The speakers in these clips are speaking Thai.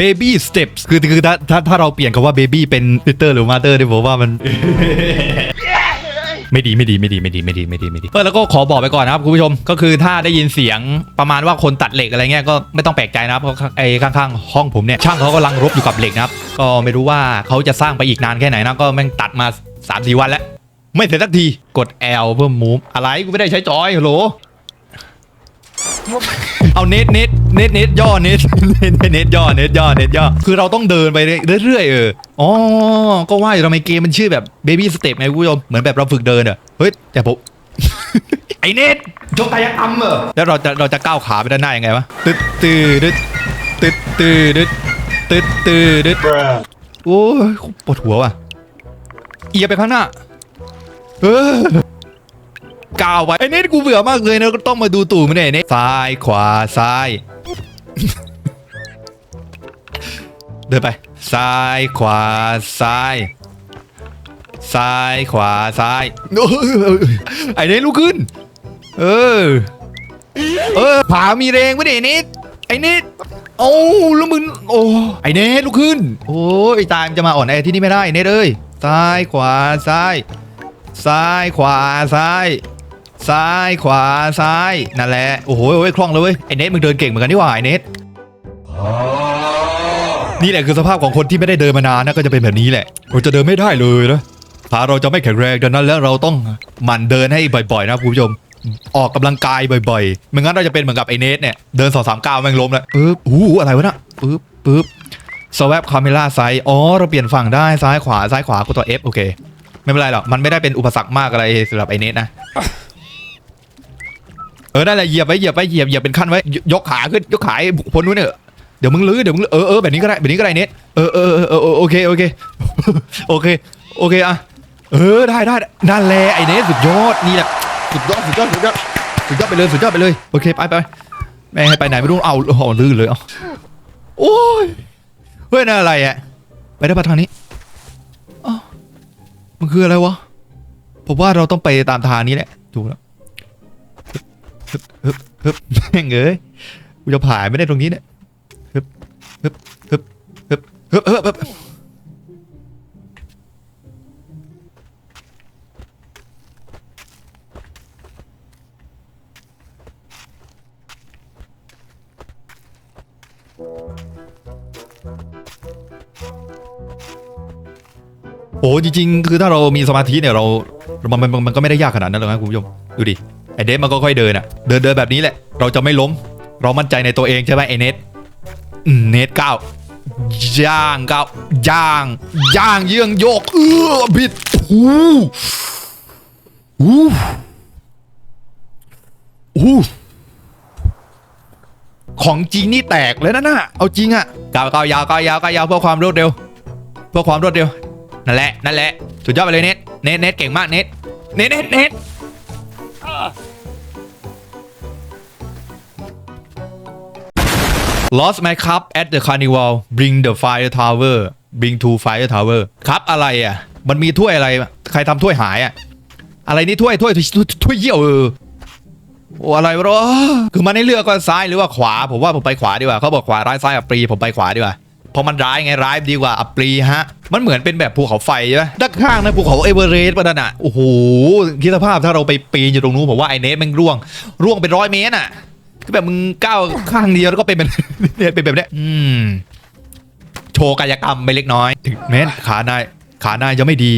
baby steps คือคือถ้าถ้าถ้าเราเปลี่ยนคำว่า baby เป็น sister หรือ mother เนี่ยผมว่ามัน ไม่ดีไม่ดีไม่ดีไม่ดีไม่ดีไม่ดีไม่ดีเออแล้วก็ขอบอกไปก่อนนะครับคุณผู้ชมก็คือถ้าได้ยินเสียงประมาณว่าคนตัดเหล็กอะไรเงี้ยก็ไม่ต้องแปลกใจนะครับเพราะไอ้ข้างๆห้องผมเนี่ยช่างเขากำลังรบอยู่กับเหล็กนะครับก็ไม่รู้ว่าเขาจะสร้างไปอีกนานแค่ไหนนะก็แม่งตัดมา3าสี่วันแล้ว ไม่เสร็จสักที กด L เพื่อ move อะไรกูไม่ได้ใช้จอยฮัลโหล เอาเน็ตเน็ตเน็ตเน็ตย่อเน็ตเน็ตย่อเน็ตย่อเน็ตย่อคือเราต้องเดินไปเรื่อยๆเอออ๋อก็ว่าอยู่ทำไมเกมมันชื่อแบบเบบี้สเตปไงผู้ชมเหมือนแบบเราฝึกเดินอะเฮ้ยแต่ผมไอเน็ตยกกายกรรมเออแล้วเราจะเราจะก้าวขาไปด้านหน้ายังไงวะตึ๊ดตื๊ดตึ๊ดตื๊ดตึ๊ดตึ๊ดตึ๊ดโอ้ยปวดหัวว่ะเอียไปข้างหน้าเออ ก้าวไปไอ้เน็ตกูเบื่อมากเลยนะก็ต้องมาดูตู่มันเนี่ยเน็ตซ้ายขวาซ้าย เดินไป ซ้ายขวาซ้าย ซ้ายขวาซ้ายไอ้เน็ตลุกขึ้น เออ เออผามีแรงไม่ได้ไอ้เน็ตไอ้เน็ตโอ้แล้วมึงโอ้ไอ้เน็ตลุกขึ้น โอ้ยไอ้ตายมันจะมาอ่อนแอที่นี่ไม่ได้ไอ้เน็ตเอ้ยซ้ายขวาซ้าย ซ้ายขวาซ้าย ซ้ายขวาซ้ายนั่นแหละโอ้โหโอ้ยคล่องเลยเว้ยไอเน็ตมึงเดินเก่งเหมือนกันนี่หว่าไอเน็ตนี่แหละคือสภาพของคนที่ไม่ได้เดินมานานนะก็จะเป็นแบบนี้แหละเราจะเดินไม่ได้เลยนะขาเราจะไม่แข็งแรงดังนั้นแล้วเราต้องหมั่นเดินให้บ่อยๆนะคุณผู้ชม ออกกำลังกายบ่อยๆไม่งั้นเราจะเป็นเหมือนกับไอเนทเนี่ยเดินสองสามก้าวแม่งล้มแล้วปึ๊บอู้อะไรวะน่ะปึ๊บปึ๊บสว a ปคาเมล่าไซอ๋อเราเปลี่ยนฝั่งได้ซ้ายขวาซ้ายขวากดตัว F โอเค ไม่เป็นไรหรอกมันไม่ได้เป็นอุปสรรคมากอะไรสำหรับไอเนทนะ ออนั่นแหละเหยียบไว้เหยียบไว้เหยียบเหยียบเป็นขั้นไว้ยยกขาขึ้นยกขาให้พ้นนู้นเนี่ยเดี๋ยวมึงลื้อเดี๋ยวมึงลื้อเออเออแบบนี้ก็ได้แบบนี้ก็ได้เน็ตเออเออเออเออเออโอเคโอเค โอเคโอเคอะเออได้ได้นั่นแหละไอ้เน็ตสุดยอดนี่แหละสุดยอดสุดยอดสุดยอดสุดยอดไปเลยสุดยอดไปเลยโอเคไปไปแม่ให้ไปไหนไม่รู้เอาเอลื้อเลยเอาโอ้ยเฮ้ยนั่นอะไรอะไปได้ปะทางนี้อ้าวมันคืออะไรวะผมว่าเราต้องไปตามทางนี้แหละถูกแล้ว ฮึบฮึบฮึบแม่งเอ้ยกูจะผ่านไม่ได้ตรงนี้เนี่ยฮึบฮึบฮึบฮึบฮึบฮึบฮึบโอ้จริงๆ คือถ้าเรามีสมาธิเนี่ยเรา มันมันมันก็ไม่ได้ยากขนาดนั้นหรอกนะคุณผู้ชม ดูดิ ไอเดฟมันก็ค่อยเดินอะเดินเดินแบบนี้แหละ เราจะไม่ล้ม เรามั่นใจในตัวเองใช่ไหมไอเนทเนทก้าวย่างก้าวย่าง ย่างเยื่องโยก เออบิดหูหูหูของจริงนี่แตกเลยนะน่ะเอาจริงอะก้าวก้าวยาวก้าวยาวก้าวยาวเพื่อความรวดเร็ว เพื่อความรวดเร็ว นั่นแหละ นั่นแหละ สุดยอดไปเลยเนทเนทเนทเก่งมากเนทเนทเนทเนท Lost my cup at the carnival bring the fire tower bring to fire tower ครับอะไรอะ มันมีถ้วยอะไร ใครทำถ้วยหายอะ อะไรนี่ถ้วยถ้วยถ้วยเยี่ยวเออโอ้อะไรวะเนอคือมันให้เลือกว่าซ้ายหรือว่าขวา ผมว่าผมไปขวาดีกว่าเขาบอกขวาร้ายซ้ายอับปรีผมไปขวาดีกว่าเพราะมันร้ายไงร้ายดีกว่าอับปรีฮะ มันเหมือนเป็นแบบภูเขาไฟใช่ไหมด้านข้างนะภูเขาเอเวอเรสต์ปะนั่นอะโอ้โหคิดสภาพถ้าเราไปปีนอยู่ตรงนู้นผมว่าไอเนสแมันร่วง ร่วงเป็นร้อยเมตรอะ คือแบบมึงก้าวข้างเดียวแล้วก็เป็นแบบเนี่ยเป็นแบบเนี้ยอืมโชว์กายกรรมไปเล็กน้อยถึงแม้ขานายขานายยังไม่ดี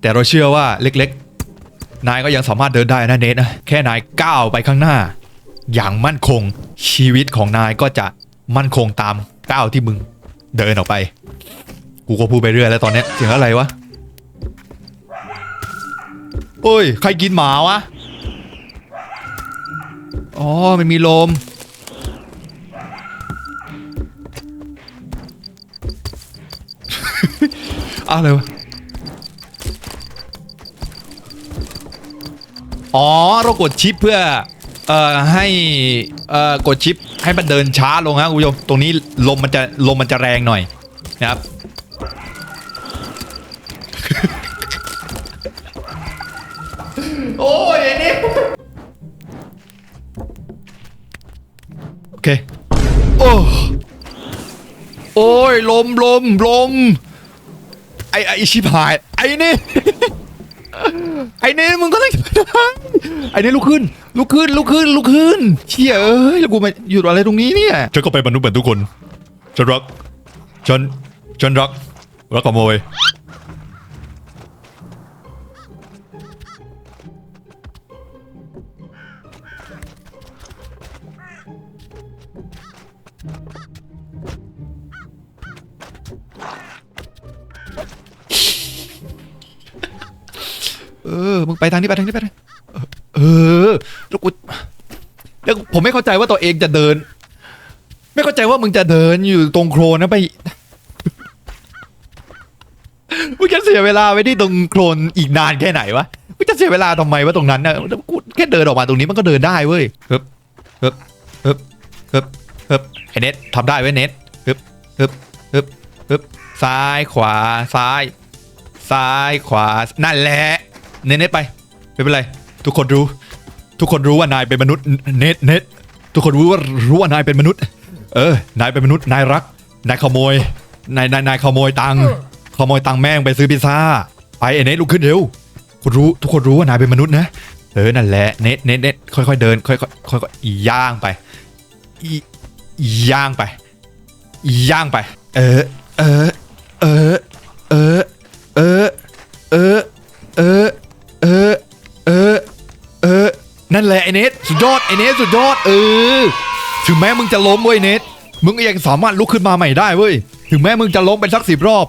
แต่เราเชื่อว่าเล็กๆ นายก็ยังสามารถเดินได้นะเนทนะแค่นายก้าวไปข้างหน้า อย่างมั่นคงชีวิตของนายก็จะมั่นคงตามก้าวที่มึงเดินออกไป กูก็พูดไปเรื่อยแล้วตอนเนี้ยเสียงอะไรวะโอ้ย ใครกินหมาวะ อ๋อ มันมีลม อะไรวะ อ๋อ เรากดชิปเพื่อ เอ่อ ให้ เอ่อ กดชิปให้มันเดินช้าลงครับคุณผู้ชม ตรงนี้ลมมันจะลมมันจะแรงหน่อยนะครับโอ้ยไอ้นี่โเค โอ้โอ้ยลมลมลมไอไอชิบหาย ไอนี่ ไอนี่มึงก็ต้องไอนี่ลุกขึ้น ลุกขึ้นลุกขึ้นลุกขึ้น เชี่ยเอ้ยแล้วกูมาอยู่อะไรตรงนี้เนี่ยฉันก็เป็นมนุษย์เหมือนทุกคน ฉันรัก ฉัน ฉันรัก รักขโมย ทางนี้ไปทางนี้ไปเออแล้วกูแล้วผมไม่เข้าใจว่าตัวเองจะเดิน ไม่เข้าใจว่ามึงจะเดินอยู่ตรงโครนนะไปมึงจะเสียเวลาไว้ที่ตรงโครนอีกนานแค่ไหนวะมึงจะเสียเวลาทำไมวะตรงนั้นนะกูแค่เดินออกมาตรงนี้มันก็เดินได้เว้ยเฮึบเฮึบเฮึบเฮึบเฮึบไอเน็ตทำได้เว้ยเน็ตฮึบฮึบฮึบฮึบซ้ายขวาซ้าย ซ้ายขวานั่นแหละเน็ตเน็ตไป ไม่เป็นไร ทุกคนรู้ ทุกคนรู้ว่านายเป็นมนุษย์เน็ตเน็ตทุกคนรู้ว่ารู้ว่านายเป็นมนุษย์ เออนายเป็นมนุษย์นายรักนายขโมยนายนายนายขโมยตังค์ขโมยตังค์แม่งไปซื้อพิซซ่าไปไอ้เน็ตลุกขึ้นเร็วคุณรู้ทุกคนรู้ว่านายเป็นมนุษย์นะเออนั่นแหละเน็ตเน็ตเน็ตค่อยๆเดินค่อยๆค่อยๆอีย่างไปย่างไปย่างไป เออ เออ นั่นแหละไอเน็ตสุดยอดไอเน็ตสุดยอดเออ ถึงแม้มึงจะล้มเว้ยเน็ตมึงยังสามารถลุกขึ้นมาใหม่ได้เว้ยถึงแม้มึงจะล้มเป็นสักสิบรอบ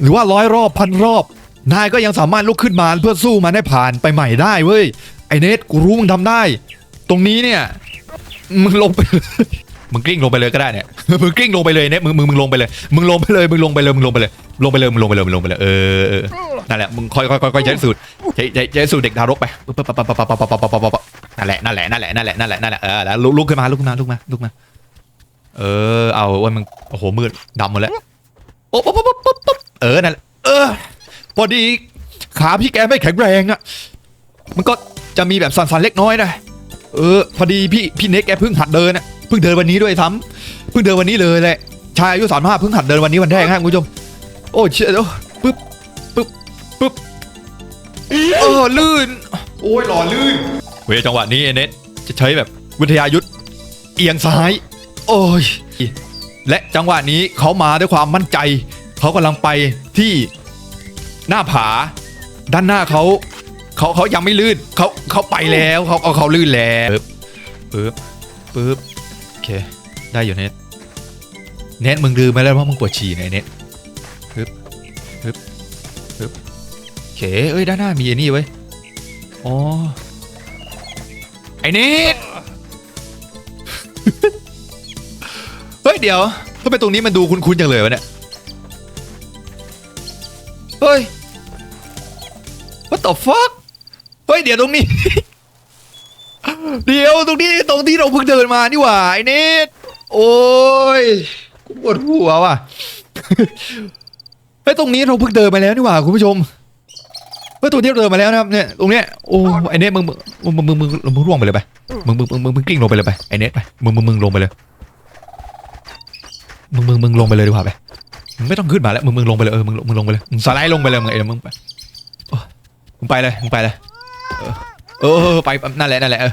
หรือว่าร้อยรอบพันรอบ นายก็ยังสามารถลุกขึ้นมาเพื่อสู้มันให้ผ่านไปใหม่ได้เว้ยไอเน็ตกูรู้มึงทำได้ ตรงนี้เนี่ยมึงลงไปมึงกลิ้งลงไปเลยก็ได้เนี่ยมึงกลิ้งลงไปเลยเน็ตมึงมึงมึงลงไปเลยมึงลงไปเลยมึงลงไปเลยมึงลงไปเลย ลงไปเลยมึงลงไปเลยมึงลงไปเลยเออ นั่นแหละมึงค่อยค่อยค่อยค่อยใช้สูตรใช้ใช้ใช้สูตรเด็กทารกไปปั๊บปั๊บปั๊บปั๊บปั๊บปั๊บปั๊บปั๊บนั่นแหละนั่นแหละนั่นแหละนั่นแหละนั่นแหละนั่นแหละเออแล้วลุกลุกขึ้นมาลุกขึ้นมาลุกมาลุกมา เออเอาว่ามึงโอ้โหมืดดำหมดแล้วโอ๊บโอ๊บโอ๊บโอ๊บโอ๊บเออนั่นแหละเออพอดีขาพี่แกไม่แข็งแรงอะมันก็จะมีแบบสั่นๆเล็กน้อยนะเออพอดีพี่พี่เน็กแกเพิ่งหัดเดินอะเพิ่งเดินวันนี้ด้วยซ้ำเพิ่งเดินวันนี้เลยแหละชายอายุสามห้าเพิ่งหัดเดินวันนี้วันแรกฮะคุณผู้ชมโอ้เชี่ยเดี๋ยวปึ๊บ ปึ๊บปึ๊บเออลื่น โอ้ยหล่อลื่น เวลาจังหวะนี้เอเน็ตจะใช้แบบวิทยายุทธเอียงซ้าย โอ้ย และจังหวะนี้เขามาด้วยความมั่นใจ เขากำลังไปที่หน้าผา ด้านหน้าเขาเขาเขายังไม่ลื่นเขาเขาไปแล้วเขาเขาเขาลื่นแล้วปึ๊บปึ๊บปึ๊บโอเค ได้อยู่เน็ตเน็ตมึงลืมไปแล้วว่ามึงปวดฉี่ในเน็ต เคเอ้ยด้านหน้ามีไอ้นี่ไว้ยอ๋อไอ้เน็ตเฮ้ยเดี๋ยวทำไมตรงนี้มันดูคุ้นๆจังเลยวะเนี่ยเฮ้ย what the fuck เฮ้ยเดี๋ยวตรงนี้ เดี๋ยวตรงนี้ตรงที่เราเพิ่งเดินมานี่หว่าไอ้เนทโอ้ยกูปวดหัวว่ะเฮ้ยตรงนี้เราเพิ่งเดินมาแล้วนี่หว่าคุณผู้ชมเฮ้ยตรงที่เราเดินมาแล้วนะครับเนี่ยตรงเนี้ยโอ้ไอเนี้ยมึงมึงมึงมึงมึงมึงร่วงไปเลยไปมึงมึงมึงมึงมึงกลิ้งลงไปเลยไปไอเนทไปมึงมึงมึงลงไปเลยมึงมึงมึงลงไปเลยดีกว่าไปมึงไม่ต้องขึ้นมาแล้วมึงมึงลงไปเลยเออมึงมึงลงไปเลยมึงสไลด์ลงไปเลยมึงเออมึงไปมึงไปเลยมึงไปเลยเออไปนั่นแหละนั่นแหละเออ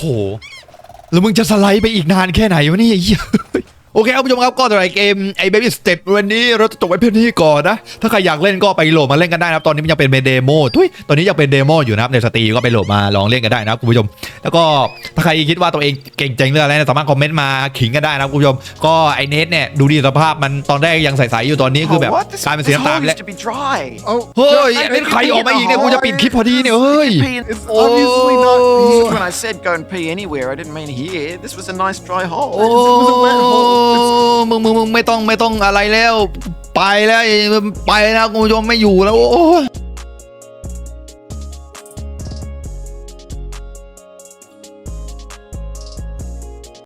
โอ้โห แล้วมึงจะสไลด์ไปอีกนานแค่ไหนวะเนี่ยไอ้เหี้ยโอเคครับผู้ชมครับก็สำหรับเกมไอ้ Baby Step วันนี้เราจะจบไว้เพียงเท่านี้ก่อนนะ ถ้าใครอยากเล่นก็ไปโหลดมาเล่นกันได้นะครับ ตอนนี้มันยังเป็นเดโมทุยตอนนี้ยังเป็นเดโมอยู่นะครับในสตรีมก็ไปโหลดมาลองเล่นกันได้นะครับคุณผู้ชม แล้วก็ถ้าใครคิดว่าตัวเองเก่งเจ๋งเรื่องอะไรเนยสามารถคอมเมนต์มาขิงกันได้นะครับคุณผู้ชม ก็ไอ้เนทเนี่ยดูดีสภาพมันตอนแรกยังใสๆอยู่ตอนนี้คือแบบ Oh, what? This, กลายเป็นสี this น้ำตาล hole ไปแล้ว used to be dry. เฮ้ย Hey, เป็น you ใคร pee ออก in มา the อีกเนี่ยกูจะปิดคลิปพอดีเนี่ยเฮ้ย You pee in- I said go and pee anywhere, I didn't mean here. This was a nice dry hole. โอ้ It was a wet hole. มึงมึงมึงไม่ต้องไม่ต้องอะไรแล้ว ไปแล้วไปแล้วกูยอมไม่อยู่แล้วโอ้ย